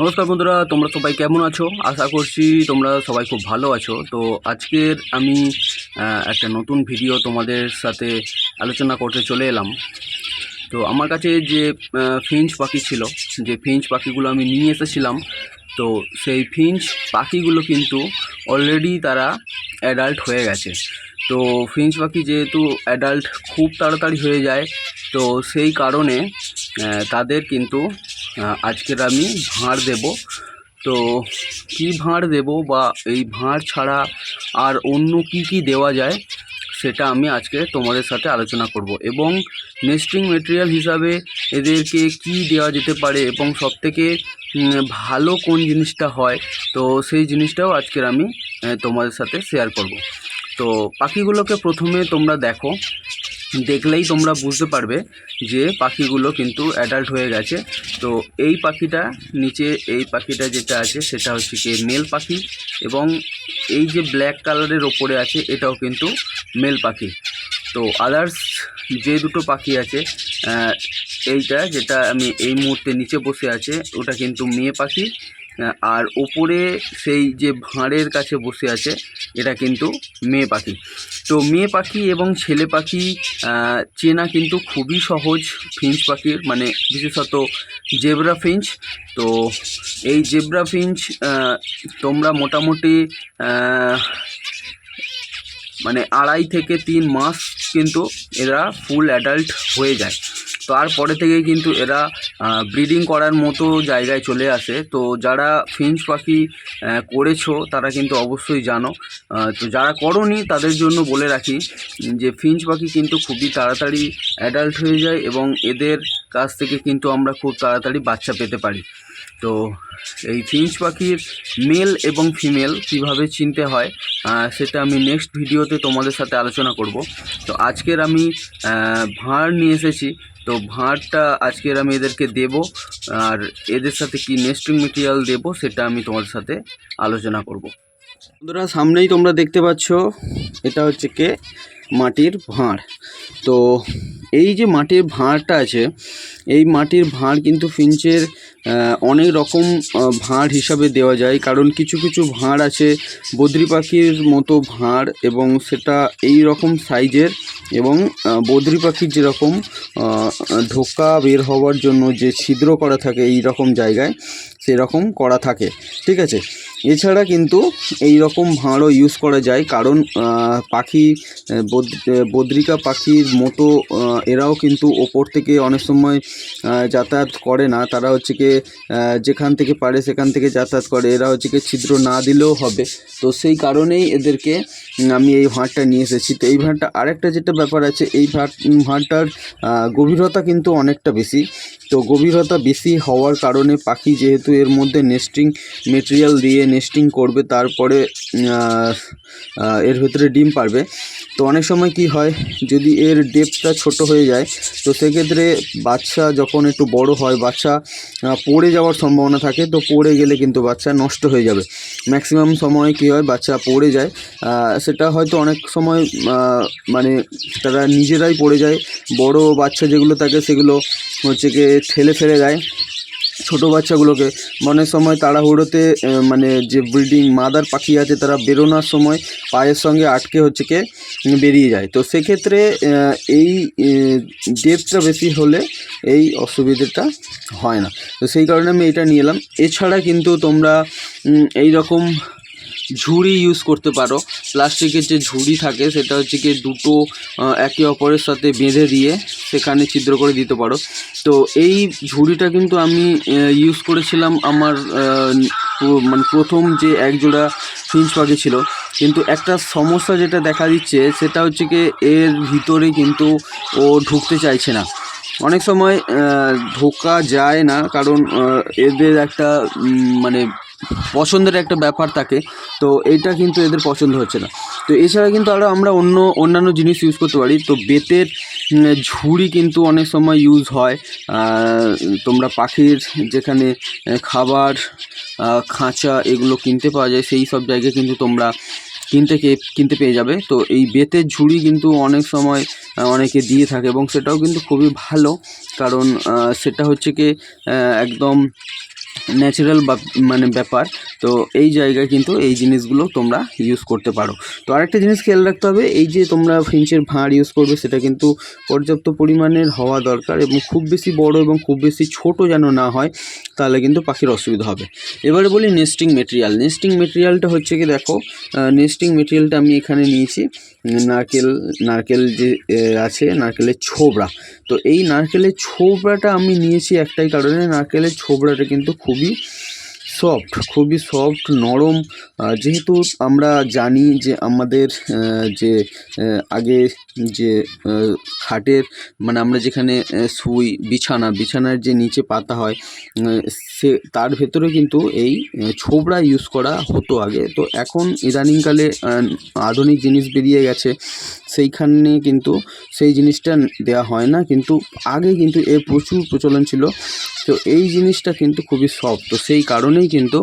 নমস্কার বন্ধুরা, তোমরা সবাই কেমন আছো? আশা করছি তোমরা সবাই খুব ভালো আছো। তো আজকের আমি একটা নতুন ভিডিও তোমাদের সাথে আলোচনা করতে চলে এলাম। তো আমার কাছে যে ফিঞ্চ পাখি ছিল, যে ফিঞ্চ পাখিগুলো আমি নিয়ে এসেছিলাম, তো সেই ফিঞ্চ পাখিগুলো কিন্তু অলরেডি তারা অ্যাডাল্ট হয়ে গেছে। তো ফিঞ্চ পাখি যেহেতু অ্যাডাল্ট খুব তাড়াতাড়ি হয়ে যায়, তো সেই কারণে তাদের কিন্তু আজকের আমি ভাঁড় দেব। তো কী ভাঁড় দেব বা এই ভাঁড় ছাড়া আর অন্য কি কি দেওয়া যায়, সেটা আমি আজকে তোমাদের সাথে আলোচনা করব। এবং নেস্টিং মেটেরিয়াল হিসাবে এদেরকে কি দেওয়া যেতে পারে এবং সবথেকে ভালো কোন জিনিসটা হয়, তো সেই জিনিসটাও আজকের আমি তোমাদের সাথে শেয়ার করব। তো পাখিগুলোকে প্রথমে তোমরা দেখো। দেখলেই তোমরা বুঝতে পারবে যে পাখিগুলো কিন্তু অ্যাডাল্ট হয়ে গেছে। তো এই পাখিটা নিচে, এই পাখিটা যেটা আছে সেটা হচ্ছে কি মেল পাখি এবং এই যে ব্ল্যাক কালারের ওপরে আছে এটাও কিন্তু মেল পাখি। তো আদার্স যে দুটো পাখি আছে এইটা যেটা আমি এই মুহূর্তে নিচে বসে আছে, ওটা কিন্তু মেয়ে পাখি আর ওপরে সেই যে ভাঁড়ের কাছে বসে আছে, এটা কিন্তু মেয়ে পাখি। তো মেয়ে পাখি এবং ছেলে পাখি চেনা কিন্তু খুবই সহজ ফিঞ্চ পাখির মানে বিশেষত জেব্রা ফিঞ্চ। তো এই জেব্রা ফিঞ্চ তোমরা মোটামুটি মানে আড়াই থেকে তিন মাস কিন্তু এরা ফুল অ্যাডাল্ট হয়ে যায়। তারপরে থেকে কিন্তু এরা ব্রিডিং করার মতো জায়গায় চলে আসে। তো যারা ফিঞ্চ পাখি করেছ, তারা কিন্তু অবশ্যই জানো। তো যারা করনি, তাদের জন্য বলে রাখি যে ফিঞ্চ পাখি কিন্তু খুবই তাড়াতাড়ি অ্যাডাল্ট হয়ে যায় এবং এদের কাছ থেকে কিন্তু আমরা খুব তাড়াতাড়ি বাচ্চা পেতে পারি। তো এই ফিঞ্চ পাখির মেল এবং ফিমেল কীভাবে চিনতে হয় সেটা আমি নেক্সট ভিডিওতে তোমাদের সাথে আলোচনা করব। তো আজকের আমি ভাঁড় নিয়ে এসেছি। তো ভাঁড়টা আজকের আমি এদেরকে দেব, আর এদের সাথে কি নেস্টিং মেটেরিয়াল দেব সেটা আমি তোমাদের সাথে আলোচনা করব। বন্ধুরা, সামনেই তোমরা দেখতে পাচ্ছ, এটা হচ্ছে কে? মাটির ভাঁড়। তো এই যে মাটির ভাঁড়টা আছে, এই মাটির ভাঁড় কিন্তু ফিঞ্চের অনেক রকম ভাঁড় হিসাবে দেওয়া যায়, কারণ কিছু কিছু ভাঁড় আছে, বদ্রি পাখির মতো ভাঁড়, এবং সেটা এই রকম সাইজের এবং বদ্রি পাখির যেরকম ঢোকা বের হওয়ার জন্য যে ছিদ্র করা থাকে এই রকম জায়গায়, সেরকম করা থাকে। ঠিক আছে? এছাড়া কিন্তু এই রকম ভাঁড়ও ইউজ করা যায়, কারণ পাখি বদ- বদ্রিকা পাখির মতো এরাও কিন্তু ওপর থেকে অনেক সময় যাতায়াত করে না। তারা হচ্ছে কি যেখান থেকে পারে সেখান থেকে যাতায়াত করে। এরা হচ্ছে কি ছিদ্র না দিলেও হবে। তো সেই কারণেই এদেরকে আমি এই ভাঁড়টা নিয়ে এসেছি। তো এই ভাঁড়টা, আরেকটা যেটা ব্যাপার আছে, এই ভাঁড় ভাঁড়টার গভীরতা কিন্তু অনেকটা বেশি। তো গভীরতা বেশি হওয়ার কারণে পাখি যেহেতু এর মধ্যে নেস্টিং মেটেরিয়াল দিয়ে নেস্টিং করবে, তারপরে এর ভেতরে ডিম পারবে। তো অনেক সময় কি হয়, যদি এর ডেপটা ছোট হয়ে যায়, তো সেক্ষেত্রে বাচ্চা যখন একটু বড় হয়, বাচ্চা পড়ে যাওয়ার সম্ভাবনা থাকে, তো পড়ে গেলে কিন্তু বাচ্চা নষ্ট হয়ে যাবে। ম্যাক্সিমাম সময় কি হয়, বাচ্চা পড়ে যায় সেটা হয়তো অনেক সময় মানে তারা নিজেরাই পড়ে যায়। বড় বাচ্চা যেগুলো থাকে, সেগুলো হচ্ছে গিয়ে ঠেলে ফেলে দেয়। ছোটো বাচ্চাগুলোকে। অনেক সময় তাড়াহুড়োতে মানে যে ব্রিডিং মাদার পাখি আছে, তারা বেরোনোর সময় পায়ের সঙ্গে আটকে হচ্ছে কে, বেরিয়ে যায়। তো সেক্ষেত্রে এই ডেপটা বেশি হলে এই অসুবিধেটা হয় না। তো সেই কারণে আমি এটা নিয়ে এলাম। এছাড়া কিন্তু তোমরা এই রকম ঝুড়ি ইউজ করতে পারো। প্লাস্টিকের যে ঝুড়ি থাকে, সেটা হচ্ছে কি দুটো একে অপরের সাথে বেঁধে দিয়ে সেখানে ছিদ্র করে দিতে পারো। তো এই ঝুড়িটা কিন্তু আমি ইউজ করেছিলাম আমার মানে প্রথম যে একজোড়া ফিঞ্চ পাখি ছিল। কিন্তু একটা সমস্যা যেটা দেখা দিচ্ছে, সেটা হচ্ছে কি এর ভিতরে কিন্তু ও ঢুকতে চাইছে না। অনেক সময় ঢোকা যায় না, কারণ এদের একটা মানে পছন্দের একটা ব্যাপার থাকে, তো এটা কিন্তু এদের পছন্দ হচ্ছে না। তো এছাড়া কিন্তু আরও আমরা অন্য অন্যান্য জিনিস ইউজ করতে পারি, তো বেতের ঝুড়ি কিন্তু অনেক সময় ইউজ হয়। তোমরা পাখির যেখানে খাবার খাঁচা এগুলো কিনতে পাওয়া যায়, সেই সব জায়গায় কিন্তু তোমরা কিনতে কিনতে পেয়ে যাবে। তো এই বেতের ঝুড়ি কিন্তু অনেক সময় অনেকে দিয়ে থাকে এবং সেটাও কিন্তু খুবই ভালো। কারণ সেটা হচ্ছে কি একদম ন্যাচারাল মানে ব্যাপার তো এই জায়গায় কিন্তু এই জিনিসগুলো তোমরা ইউজ করতে পারো। তো আরেকটা জিনিস খেয়াল রাখতে হবে, এই যে তোমরা ফিঞ্চের ভাঁড় ইউজ করবে, সেটা কিন্তু পর্যাপ্ত পরিমাণের হওয়া দরকার এবং খুব বেশি বড় এবং খুব বেশি ছোট যেন না হয়, তাহলে কিন্তু পাখির অসুবিধা হবে। এবারে বলি নেস্টিং মেটেরিয়াল নেস্টিং মেটেরিয়ালটা হচ্ছে কি, দেখো নেস্টিং মেটেরিয়ালটা আমি এখানে নিয়েছি, নারকেল নারকেল যে আছে, নারকেলের ছোবড়া। তো এই নারকেলের ছোবড়াটা আমি নিয়েছি একটাই কারণে, নারকেলের ছোবড়াটা কিন্তু খুবই সফট খুবই সফট নরম। যেহেতু আমরা জানি যে আমাদের যে আগে যে খাটের মানে আমরা যেখানে শুই, বিছানা, বিছানার যে নিচে পাতা হয় সে, তার ভেতরে কিন্তু এই ছোবড়া ইউজ করা হতো আগে। তো এখন ইদানিংকালে আধুনিক জিনিস বেরিয়ে গেছে। সেইখানে কিন্তু সেই জিনিসটা দেওয়া হয় না। কিন্তু আগে কিন্তু এর প্রচুর প্রচলন ছিল। তো এই জিনিসটা কিন্তু খুবই সফট তো সেই কারণেই কিন্তু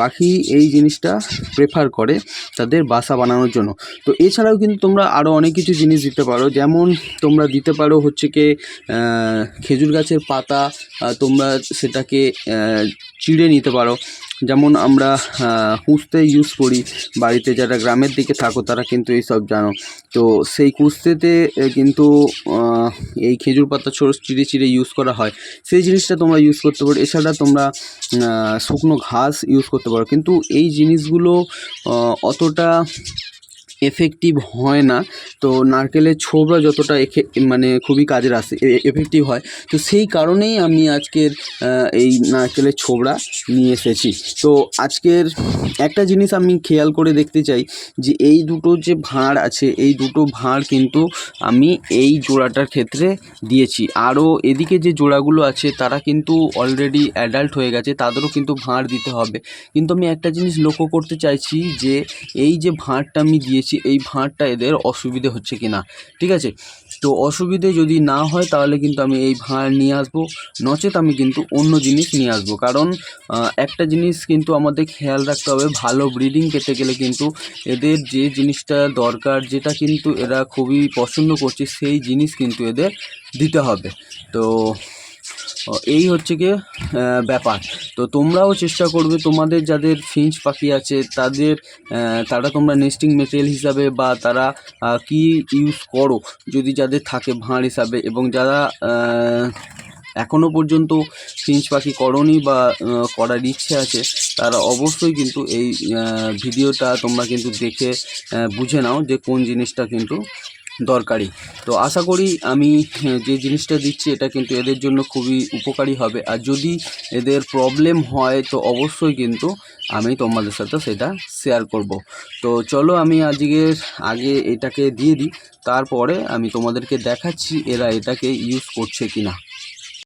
পাখি এই জিনিসটা প্রেফার করে তাদের বাসা বানানোর জন্য। তো এছাড়াও কিন্তু তোমরা আরও অনেক কিছু জিনিস দিতে পারো। যেমন তোমরা দিতে পারো হচ্ছে কি খেজুর গাছের পাতা তোমরা সেটাকে চিড়ে নিতে পারো। যেমন আমরা কুস্তে ইউজ করি, বাড়িতে যারা গ্রামের দিকে থাকো তারা কিন্তু এইসব জানো। তো সেই কুস্তেতে কিন্তু এই খেজুর পাতা ছোট চিড়ে চিড়ে ইউজ করা হয়। সেই জিনিসটা তোমরা ইউজ করতে পারো। এছাড়া তোমরা শুকনো ঘাস ইউজ করতে পারো। কিন্তু এই জিনিসগুলো অতটা এফেক্টিভ হয় না, তো নারকেলের ছোবড়া যতটা এখে মানে খুবই কাজের আসে এফেক্টিভ হয়। তো সেই কারণেই আমি আজকের এই নারকেলের ছোবড়া নিয়ে এসেছি। তো আজকের একটা জিনিস আমি খেয়াল করে দেখতে চাই যে এই দুটো যে ভাঁড় আছে, এই দুটো ভাঁড় কিন্তু আমি এই জোড়াটার ক্ষেত্রে দিয়েছি। আরও এদিকে যে জোড়াগুলো আছে, তারা কিন্তু অলরেডি অ্যাডাল্ট হয়ে গেছে, তাদেরও কিন্তু ভাঁড় দিতে হবে। কিন্তু আমি একটা জিনিস লক্ষ্য করতে চাইছি যে এই যে ভাঁড়টা আমি দিয়েছি এই ভাঁড়টা এদের অসুবিধে হচ্ছে কি না ঠিক আছে? তো অসুবিধে যদি না হয়, তাহলে কিন্তু আমি এই ভাঁড় নিয়ে আসব। নচেত আমি কিন্তু অন্য জিনিস নিয়ে আসব। কারণ একটা জিনিস কিন্তু আমাদের খেয়াল রাখতে হবে, ভালো ব্রিডিং পেতে গেলে কিন্তু এদের যে জিনিসটা দরকার, যেটা কিন্তু এরা খুবই পছন্দ করছে, সেই জিনিস কিন্তু এদের দিতে হবে। তো এই হচ্ছে গিয়ে ব্যাপার। তো তোমরাও চেষ্টা করবে, তোমাদের যাদের ফিঞ্চ পাখি আছে, তাদের তারা তোমরা নেস্টিং মেটেরিয়াল হিসাবে বা তারা কি ইউজ করো, যদি যাদের থাকে ভাঁড় হিসাবে এবং যারা এখনও পর্যন্ত ফিঞ্চ পাখি করনি বা করার ইচ্ছে আছে, তারা অবশ্যই কিন্তু এই ভিডিওটা তোমরা কিন্তু দেখে বুঝে নাও যে কোন জিনিসটা কিন্তু দরকারি। তো আশা করি আমি যে জিনিসটা দিচ্ছি, এটা কিন্তু এদের জন্য খুবই উপকারী হবে। আর যদি এদের প্রবলেম হয়, তো অবশ্যই কিন্তু আমি তোমাদের সাথে সেটা শেয়ার করব। তো চলো আমি আজকের আগে এটাকে দিয়ে দিই, তারপরে আমি তোমাদেরকে দেখাচ্ছি এরা এটাকে ইউজ করছে কি না